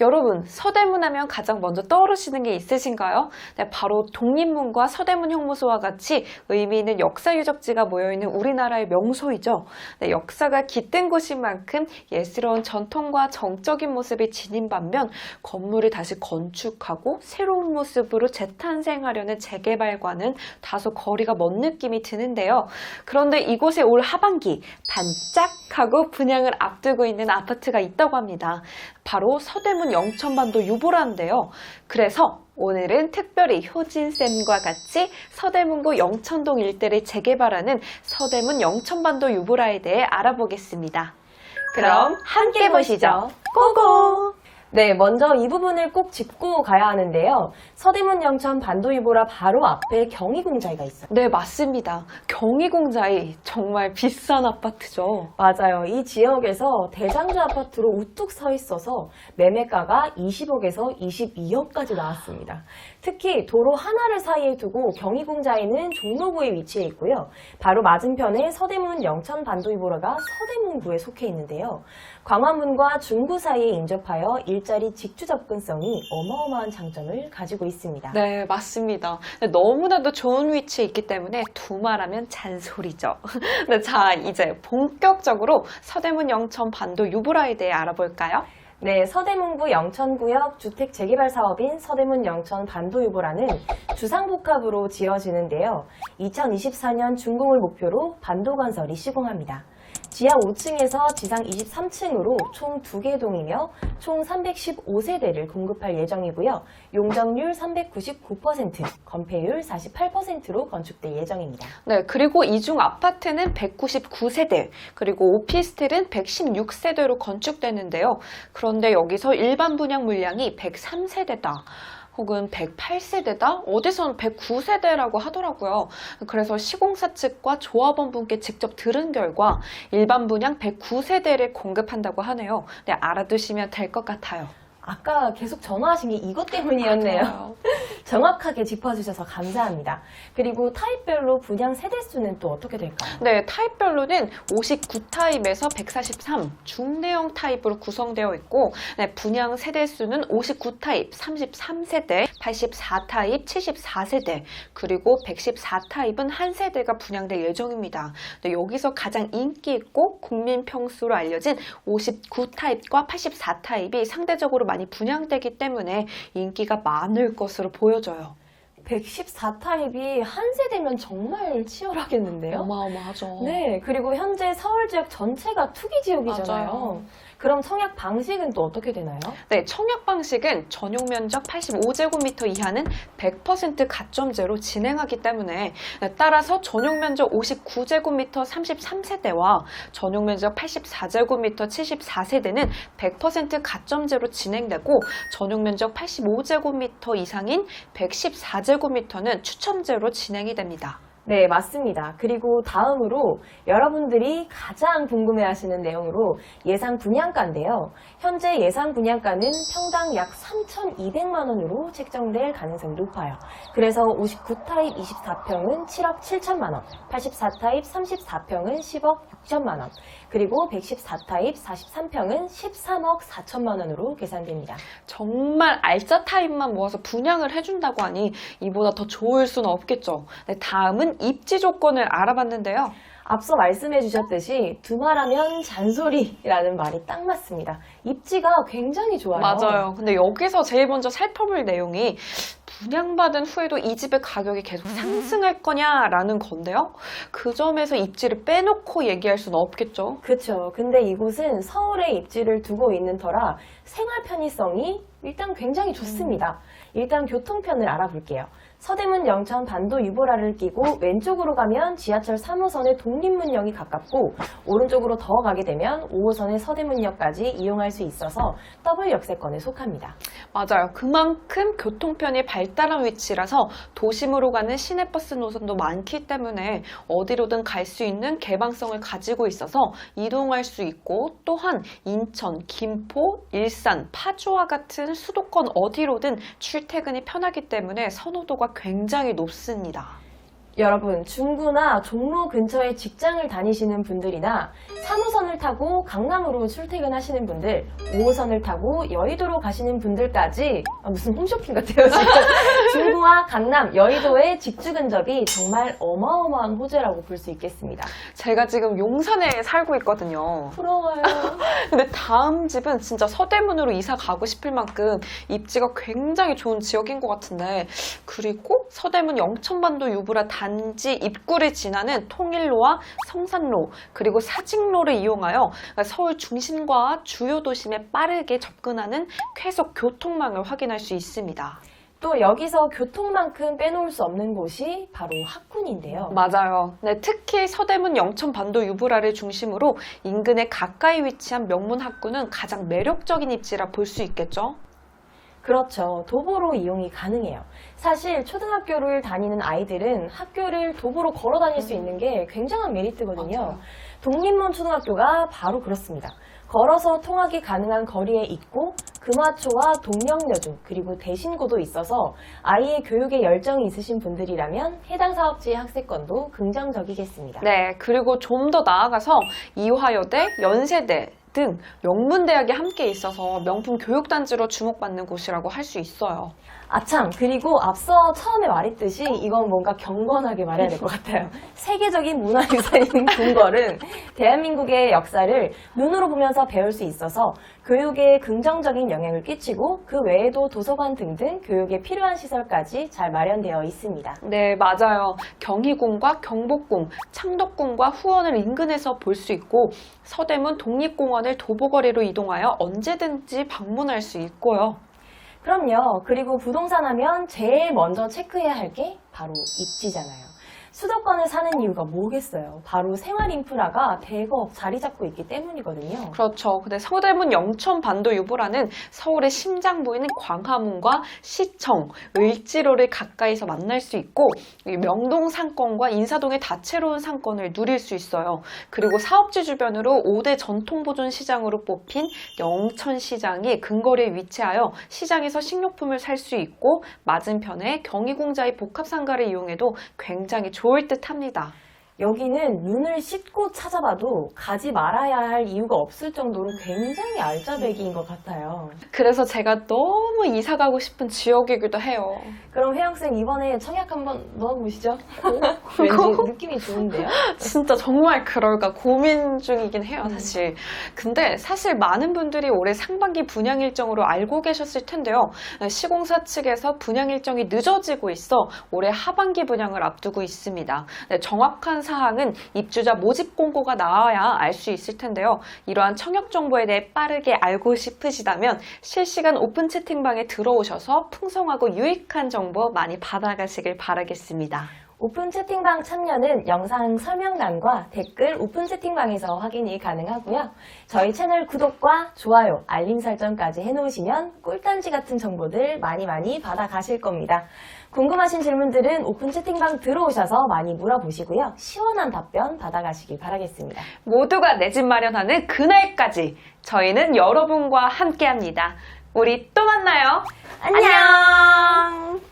여러분, 서대문 하면 가장 먼저 떠오르시는 게 있으신가요? 네, 바로 독립문과 서대문 형무소와 같이 의미 있는 역사 유적지가 모여있는 우리나라의 명소이죠. 네, 역사가 깃든 곳인 만큼 예스러운 전통과 정적인 모습이 지닌 반면 건물을 다시 건축하고 새로운 모습으로 재탄생하려는 재개발과는 다소 거리가 먼 느낌이 드는데요. 그런데 이곳에 올 하반기 반짝 하고 분양을 앞두고 있는 아파트가 있다고 합니다. 바로 서대문 영천반도 유보라인데요. 그래서 오늘은 특별히 효진쌤과 같이 서대문구 영천동 일대를 재개발하는 서대문 영천반도 유보라에 대해 알아보겠습니다. 그럼 함께 보시죠. 고고! 네, 먼저 이 부분을 꼭 짚고 가야 하는데요. 서대문 영천 반도유보라 바로 앞에 경희공자이가 있어요. 네, 맞습니다. 경희공자이 정말 비싼 아파트죠. 맞아요. 이 지역에서 대장주 아파트로 우뚝 서 있어서 매매가가 20억에서 22억까지 나왔습니다. 특히 도로 하나를 사이에 두고 경희공자에는 종로구에 위치해 있고요. 바로 맞은편에 서대문 영천 반도유보라가 서대문구에 속해 있는데요. 광화문과 중구 사이에 인접하여 일자리 직주 접근성이 어마어마한 장점을 가지고 있습니다. 네, 맞습니다. 네, 너무나도 좋은 위치에 있기 때문에 두말하면 잔소리죠. 네, 자, 이제 본격적으로 서대문 영천 반도 유보라에 대해 알아볼까요? 네, 서대문구 영천구역 주택 재개발 사업인 서대문 영천 반도유보라는 주상복합으로 지어지는데요. 2024년 준공을 목표로 반도건설이 시공합니다. 지하 5층에서 지상 23층으로 총 2개 동이며 총 315세대를 공급할 예정이고요. 용적률 399%, 건폐율 48%로 건축될 예정입니다. 네, 그리고 이중 아파트는 199세대, 그리고 오피스텔은 116세대로 건축되는데요. 그런데 여기서 일반 분양 물량이 103세대다. 혹은 108세대다? 어디선 109세대라고 하더라고요. 그래서 시공사 측과 조합원 분께 직접 들은 결과 일반 분양 109세대를 공급한다고 하네요. 네, 알아두시면 될 것 같아요. 아까 계속 전화하신 게 이것 때문이었네요. 정확하게 짚어주셔서 감사합니다. 그리고 타입별로 분양 세대 수는 또 어떻게 될까요? 네, 타입별로는 59타입에서 143 중대형 타입으로 구성되어 있고 네, 분양 세대 수는 59타입 33세대, 84타입 74세대, 그리고 114타입은 한 세대가 분양될 예정입니다. 네, 여기서 가장 인기 있고 국민 평수로 알려진 59타입과 84타입이 상대적으로 많이 분양되기 때문에 인기가 많을 것으로 보여 져요. 114타입이 한 세대면 정말 치열하겠는데요? 어마어마하죠. 네, 그리고 현재 서울 지역 전체가 투기 지역이잖아요. 맞아요. 그럼 청약 방식은 또 어떻게 되나요? 네, 청약 방식은 전용 면적 85제곱미터 이하는 100% 가점제로 진행하기 때문에 네, 따라서 전용 면적 59제곱미터 33세대와 전용 면적 84제곱미터 74세대는 100% 가점제로 진행되고 전용 면적 85제곱미터 이상인 114제곱미터는 추첨제로 진행이 됩니다. 네, 맞습니다. 그리고 다음으로 여러분들이 가장 궁금해 하시는 내용으로 예상 분양가인데요. 현재 예상 분양가는 평당 약 3,200만 원으로 책정될 가능성이 높아요. 그래서 59타입 24평은 7억 7천만 원, 84타입 34평은 10억 6천만 원, 그리고 114타입 43평은 13억 4천만 원으로 계산됩니다. 정말 알짜 타입만 모아서 분양을 해준다고 하니 이보다 더 좋을 수는 없겠죠. 네, 다음은 입지 조건을 알아봤는데요. 앞서 말씀해 주셨듯이 두말하면 잔소리라는 말이 딱 맞습니다. 입지가 굉장히 좋아요. 맞아요. 근데 여기서 제일 먼저 살펴볼 내용이 분양받은 후에도 이 집의 가격이 계속 상승할 거냐라는 건데요. 그 점에서 입지를 빼놓고 얘기할 수는 없겠죠. 그렇죠. 근데 이곳은 서울에 입지를 두고 있는 터라 생활 편의성이 일단 굉장히 좋습니다. 일단 교통편을 알아볼게요. 서대문 영천 반도 유보라를 끼고 왼쪽으로 가면 지하철 3호선의 독립문역이 가깝고 오른쪽으로 더 가게 되면 5호선의 서대문역까지 이용할 수 있어서 더블 역세권에 속합니다. 맞아요. 그만큼 교통편이 발달한 위치라서 도심으로 가는 시내버스 노선도 많기 때문에 어디로든 갈 수 있는 개방성을 가지고 있어서 이동할 수 있고 또한 인천, 김포, 일산, 파주와 같은 수도권 어디로든 출퇴근이 편하기 때문에 선호도가 굉장히 높습니다. 여러분, 중구나 종로 근처에 직장을 다니시는 분들이나 3호선을 타고 강남으로 출퇴근하시는 분들, 5호선을 타고 여의도로 가시는 분들까지 아, 무슨 홈쇼핑 같아요, 지금. 중구와 강남, 여의도의 직주 근접이 정말 어마어마한 호재라고 볼 수 있겠습니다. 제가 지금 용산에 살고 있거든요. 부러워요. 근데 다음 집은 진짜 서대문으로 이사 가고 싶을 만큼 입지가 굉장히 좋은 지역인 것 같은데 그리고 서대문 영천반도 유브라 단지 입구를 지나는 통일로와 성산로 그리고 사직로를 이용하여 서울 중심과 주요 도심에 빠르게 접근하는 쾌속 교통망을 확인할 수 있습니다. 또 여기서 교통만큼 빼놓을 수 없는 곳이 바로 학군인데요. 맞아요. 네, 특히 서대문 영천반도 유브라를 중심으로 인근에 가까이 위치한 명문 학구는 가장 매력적인 입지라 볼 수 있겠죠. 그렇죠. 도보로 이용이 가능해요. 사실 초등학교를 다니는 아이들은 학교를 도보로 걸어 다닐 수 있는 게 굉장한 메리트거든요. 맞아요. 독립문 초등학교가 바로 그렇습니다. 걸어서 통학이 가능한 거리에 있고 금화초와 동명여중 그리고 대신고도 있어서 아이의 교육에 열정이 있으신 분들이라면 해당 사업지의 학세권도 긍정적이겠습니다. 네, 그리고 좀 더 나아가서 이화여대, 연세대 등 명문대학이 함께 있어서 명품 교육단지로 주목받는 곳이라고 할 수 있어요. 아참 그리고 앞서 처음에 말했듯이 이건 뭔가 경건하게 말해야 될 것 같아요. 세계적인 문화유산인 궁궐은 대한민국의 역사를 눈으로 보면서 배울 수 있어서 교육에 긍정적인 영향을 끼치고 그 외에도 도서관 등등 교육에 필요한 시설까지 잘 마련되어 있습니다. 네, 맞아요. 경희궁과 경복궁, 창덕궁과 후원을 인근에서 볼 수 있고 서대문 독립공원을 도보거리로 이동하여 언제든지 방문할 수 있고요. 그럼요. 그리고 부동산 하면 제일 먼저 체크해야 할 게 바로 입지잖아요. 수도권을 사는 이유가 뭐겠어요? 바로 생활 인프라가 대거 자리 잡고 있기 때문이거든요. 그렇죠. 근데 서대문 영천 반도 유보라는 서울의 심장 부인인 광화문과 시청, 을지로를 가까이서 만날 수 있고 이 명동 상권과 인사동의 다채로운 상권을 누릴 수 있어요. 그리고 사업지 주변으로 5대 전통 보존 시장으로 뽑힌 영천 시장이 근거리에 위치하여 시장에서 식료품을 살 수 있고 맞은편에 경희공자의 복합상가를 이용해도 굉장히 좋을 듯 합니다. 여기는 눈을 씻고 찾아봐도 가지 말아야 할 이유가 없을 정도로 굉장히 알짜배기인 것 같아요. 그래서 제가 너무 이사 가고 싶은 지역이기도 해요. 그럼 혜영쌤 이번에 청약 한번 넣어보시죠. 왠지 느낌이 좋은데요? 진짜 정말 그럴까 고민 중이긴 해요, 사실. 근데 사실 많은 분들이 올해 상반기 분양 일정으로 알고 계셨을 텐데요. 시공사 측에서 분양 일정이 늦어지고 있어 올해 하반기 분양을 앞두고 있습니다. 네, 정확한 사항은 입주자 모집 공고가 나와야 알 수 있을 텐데요. 이러한 청약 정보에 대해 빠르게 알고 싶으시다면 실시간 오픈 채팅방에 들어오셔서 풍성하고 유익한 정보 많이 받아가시길 바라겠습니다. 오픈 채팅방 참여는 영상 설명란과 댓글 오픈 채팅방에서 확인이 가능하고요. 저희 채널 구독과 좋아요, 알림 설정까지 해놓으시면 꿀단지 같은 정보들 많이 많이 받아가실 겁니다. 궁금하신 질문들은 오픈 채팅방 들어오셔서 많이 물어보시고요. 시원한 답변 받아가시길 바라겠습니다. 모두가 내 집 마련하는 그날까지 저희는 여러분과 함께합니다. 우리 또 만나요. 안녕!